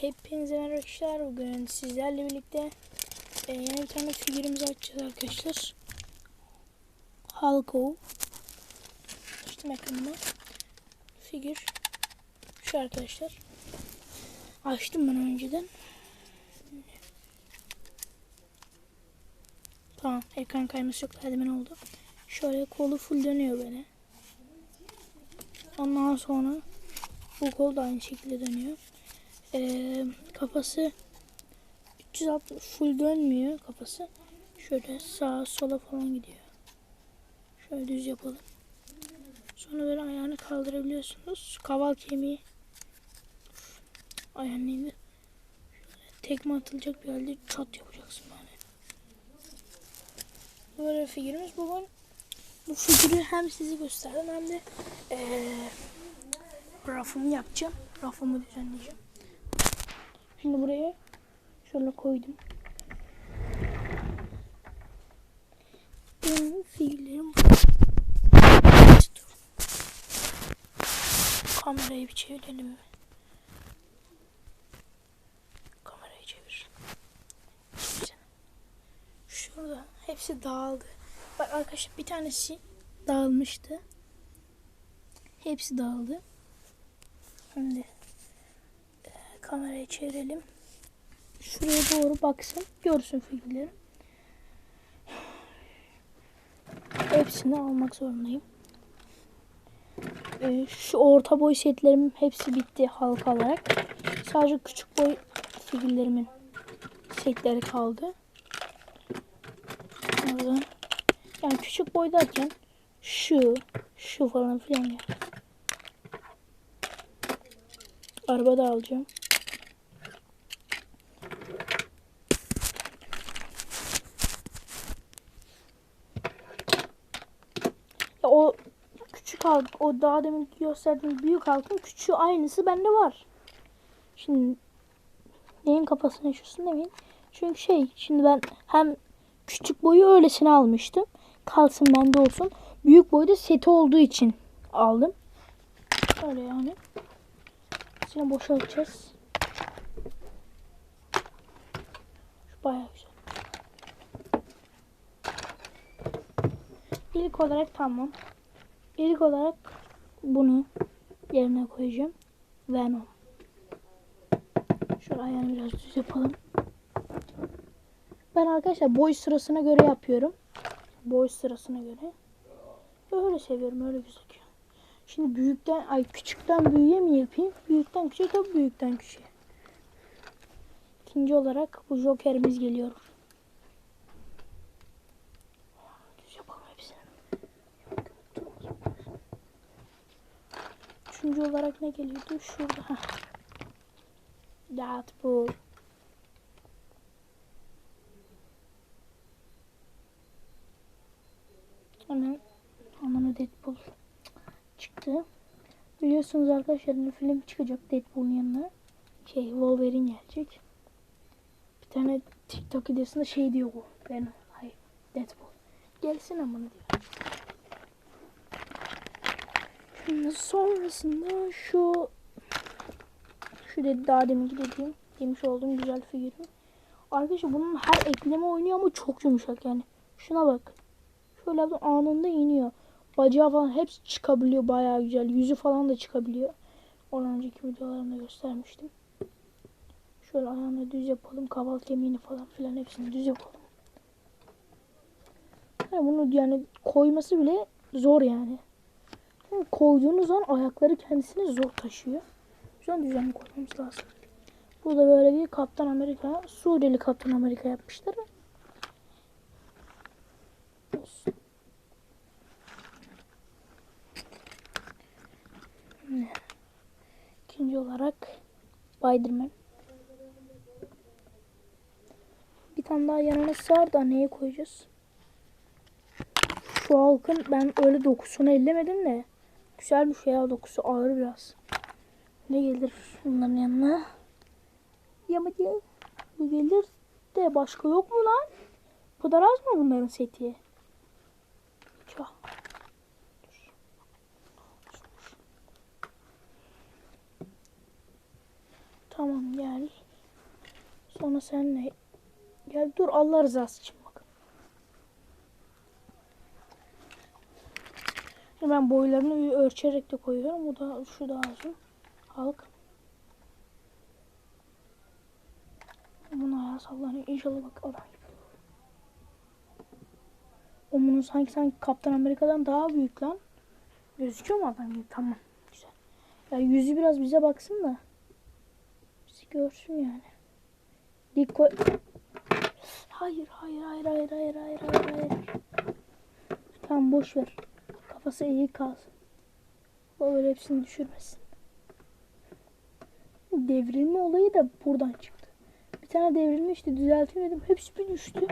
Hepinize merhaba arkadaşlar. Bugün sizlerle birlikte e, yeni bir tane figürümüzü açacağız arkadaşlar. Hulko. İşte ekranıma. Figür. Şu arkadaşlar. Açtım ben önceden. Tamam. Ekran kayması yok. Hemen oldu. Şöyle kolu full dönüyor böyle. Ondan sonra bu kol da aynı şekilde dönüyor. Ee, kafası 360 full dönmüyor kafası. Şöyle sağa sola falan gidiyor. Şöyle düz yapalım. Sonra böyle ayağını kaldırabiliyorsunuz. Kaval kemiği. Ayağını indir. Tekme atılacak bir halde çat yapacaksın yani. Böyle figürümüz bugün. Bu figürü hem sizi gösterdim hem de ee, rafımı yapacağım. Rafımı düzenleyeceğim. Şimdi buraya şöyle koydum. Benim figürlerim Kamerayı bir çevirelim. Kamerayı çevir. Şurada hepsi dağıldı. Bak arkadaşlar bir tanesi dağılmıştı. Hepsi dağıldı. Şimdi kamerayı çevirelim. Şuraya doğru baksın. Görsün figürleri. Hepsini almak zorundayım. E, şu orta boy setlerim hepsi bitti halka olarak. Sadece küçük boy figürlerimin setleri kaldı. Yani küçük boy derken şu, şu falan filan. Araba da alacağım. Ya o küçük halk, o daha demin gösterdiğim büyük halkın küçüğü aynısı bende var. Şimdi neyin kafasını yaşıyorsun demeyin. Çünkü şey şimdi ben hem küçük boyu öylesine almıştım. Kalsın bende olsun. Büyük boyda seti olduğu için aldım. Öyle yani. İçine boşaltacağız. Şu bayağı güzel. İlk olarak tamam. İlk olarak bunu yerine koyacağım. Venom. Şöyle ayağını biraz düz yapalım. Ben arkadaşlar boy sırasına göre yapıyorum. Boy sırasına göre. Öyle seviyorum. Öyle gözüküyor. Şimdi büyükten ay küçükten büyüğe mi yapayım? Büyükten küçüğe tabii büyükten küçüğe. İkinci olarak bu jokerimiz geliyor. Düz yapalım hepsini. Üçüncü olarak ne geliyordu? Şurada. Deadpool. Hemen anlamı Deadpool çıktı. Biliyorsunuz arkadaşlar film çıkacak Deadpool'un yanına. Şey Wolverine gelecek. Bir tane TikTok videosunda şey diyor bu. Ben hayır Deadpool. Gelsin ama diyor. Sonrasında şu şu dedi daha demin dediğim demiş olduğum güzel figürüm. Arkadaşlar bunun her ekleme oynuyor ama çok yumuşak yani. Şuna bak. Şöyle anında iniyor. Bacağı falan hepsi çıkabiliyor bayağı güzel. Yüzü falan da çıkabiliyor. Ondan önceki videolarımda göstermiştim. Şöyle ayağını düz yapalım. Kaval kemiğini falan filan hepsini düz yapalım. Yani bunu yani koyması bile zor yani. Koyduğunuz an ayakları kendisini zor taşıyor. An düzenli koymamız lazım. Burada böyle bir Kaptan Amerika, Suriyeli Kaptan Amerika yapmışlar. İkinci olarak Spiderman. Bir tane daha yanına sığar da neye koyacağız? Şu halkın ben öyle dokusunu ellemedim de güzel bir şey ya dokusu ağır biraz. Ne gelir bunların yanına? Yamadı. Bu gelir de başka yok mu lan? Bu kadar mı bunların seti? Tamam gel. Sonra senle gel dur Allah rızası için bak. Şimdi ben boylarını ölçerek de koyuyorum. Bu da şu da lazım. Halk. Bunu ayağa sallanıyor. İnşallah bak adam gibi. O bunun sanki sanki Kaptan Amerika'dan daha büyük lan. Gözüküyor mu adam gibi? Tamam. Güzel. Ya yüzü biraz bize baksın da. Bizi görsün yani. Dik koy. Hayır, hayır, hayır, hayır, hayır, hayır, hayır. Tamam boş ver. Kafası iyi kalsın. O öyle hepsini düşürmesin. Devrilme olayı da buradan çıktı. Bir tane devrilmişti düzelteyim dedim. Hepsi bir düştü.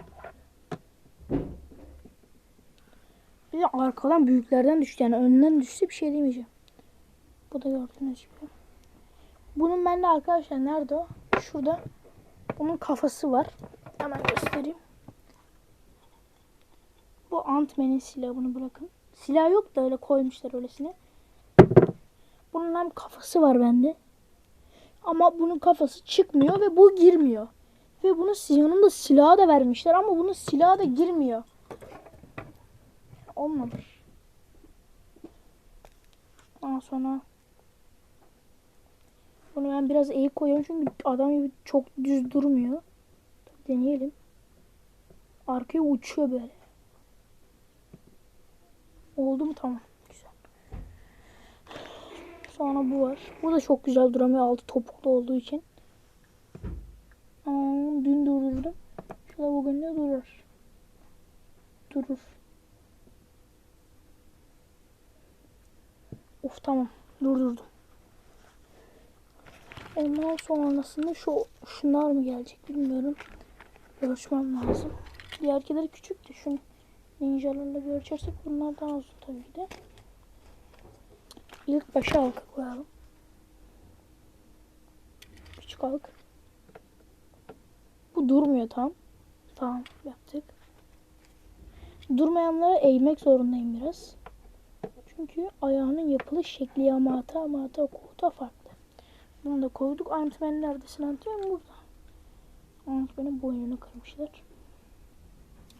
Bir de arkadan büyüklerden düştü. Yani önden düşse bir şey demeyeceğim. Bu da gördüğünüz gibi. Bunun bende arkadaşlar nerede o? Şurada. Bunun kafası var. Hemen göstereyim. Bu Ant-Man'in silahı bırakın. Silah yok da öyle koymuşlar öylesine. Bunun hem kafası var bende. Ama bunun kafası çıkmıyor ve bu girmiyor. Ve bunun yanında silahı da vermişler ama bunun silahı da girmiyor. Olmamış. Ondan sonra bunu ben biraz eğik koyuyorum çünkü adam çok düz durmuyor. Deneyelim. Arkaya uçuyor böyle. Oldu mu? Tamam. Güzel. Sonra bu var. Bu da çok güzel duramıyor altı topuklu olduğu için. Aa, dün durdurdum. Şurada bugün de durur. Durur. Of tamam. Durdurdum. Ondan sonrasında şu şunlar mı gelecek bilmiyorum. Ölçmem lazım. Diğerkileri küçük de şunu ninjalarla bir ölçersek bunlar daha uzun tabii de. İlk başa halka koyalım. Küçük halk. Bu durmuyor tam. Tamam yaptık. Durmayanlara eğmek zorundayım biraz. Çünkü ayağının yapılış şekli yamata amata kuta farklı. Bunu da koyduk. Ant-Man neredesin Ant-Man burada. Ant-Man'in boynunu kırmışlar.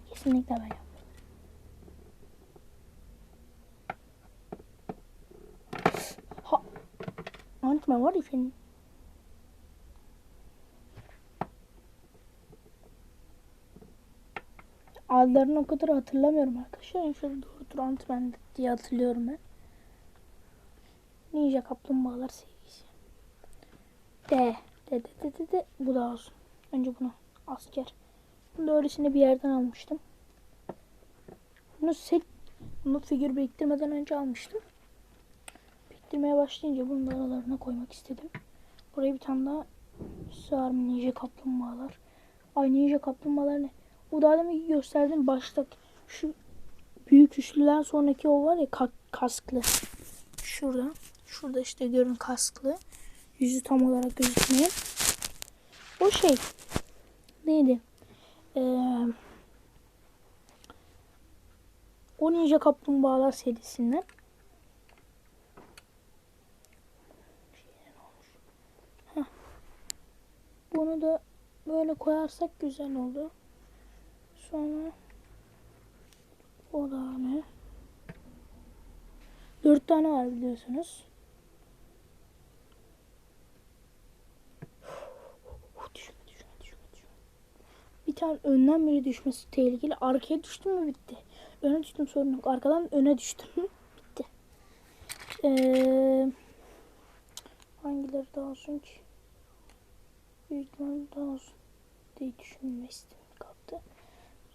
Kesinlikle ben yaptım. Ha. Ant-Man var ya senin. Adlarını o kadar hatırlamıyorum arkadaşlar. Yani şöyle doğrudur Ant-Man diye hatırlıyorum ben. Ninja Kaplumbağalar sevgisi. De. De de de de de. Bu da olsun. Önce bunu. Asker. Bunu da öylesine bir yerden almıştım. Bunu set bunu figür biriktirmeden önce almıştım. Biriktirmeye başlayınca bunu da aralarına koymak istedim. Buraya bir tane daha sığar ninja kaplumbağalar. Ay ninja kaplumbağalar ne? Bu daha demin gösterdim başta şu büyük üçlüden sonraki o var ya ka- kasklı. Şurada. Şurada işte görün kasklı. Yüzü tam olarak gözükmüyor. O şey neydi? Ee, o Ninja Kaplumbağalar serisinden. Heh. Bunu da böyle koyarsak güzel oldu. Sonra o da ne? Dört tane var biliyorsunuz. Düşme, düşme, düşme, düşme. Bir tane önden biri düşmesi tehlikeli. Arkaya düştüm mü bitti. Öne düştüm sorun yok. Arkadan öne düştüm mü bitti. Ee, hangileri daha olsun ki? Büyük ihtimalle daha olsun diye düşünme istemim kalktı.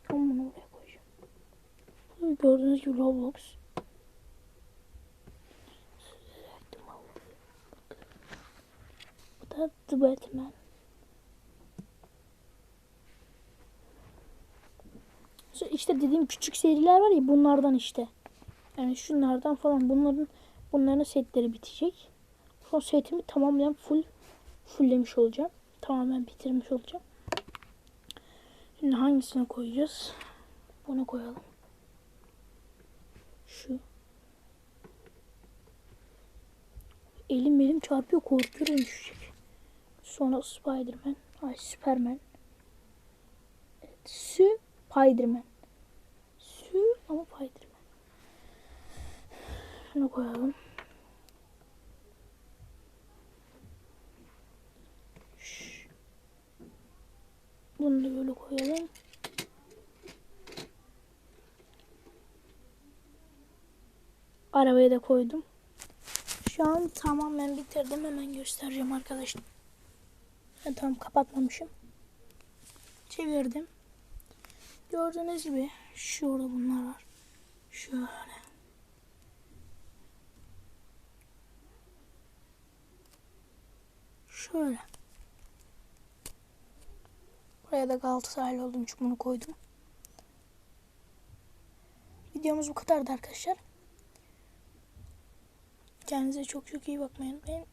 Bunu buraya koyacağım. Gördüğünüz gibi Roblox. Bu da The Batman. İşte dediğim küçük seriler var ya bunlardan işte. Yani şunlardan falan bunların bunların setleri bitecek. Son setimi tamamen full fulllemiş olacağım. Tamamen bitirmiş olacağım. Şimdi hangisine koyacağız? Bunu koyalım. Şu. Elim elim çarpıyor korkuyorum düşecek. Sonra Spiderman. Ay Superman. Evet, Spiderman. Sü ama Spiderman. Şunu koyalım. Bunu da böyle koyalım. Arabaya da koydum. Şu an tamamen bitirdim. Hemen göstereceğim arkadaşlar. Ben tam kapatmamışım. Çevirdim. Gördüğünüz gibi şurada bunlar var. Şöyle. Şöyle. Buraya da Galatasaraylı olduğum için bunu koydum. Videomuz bu kadardı arkadaşlar. Kendinize çok çok iyi bakmayı unutmayın.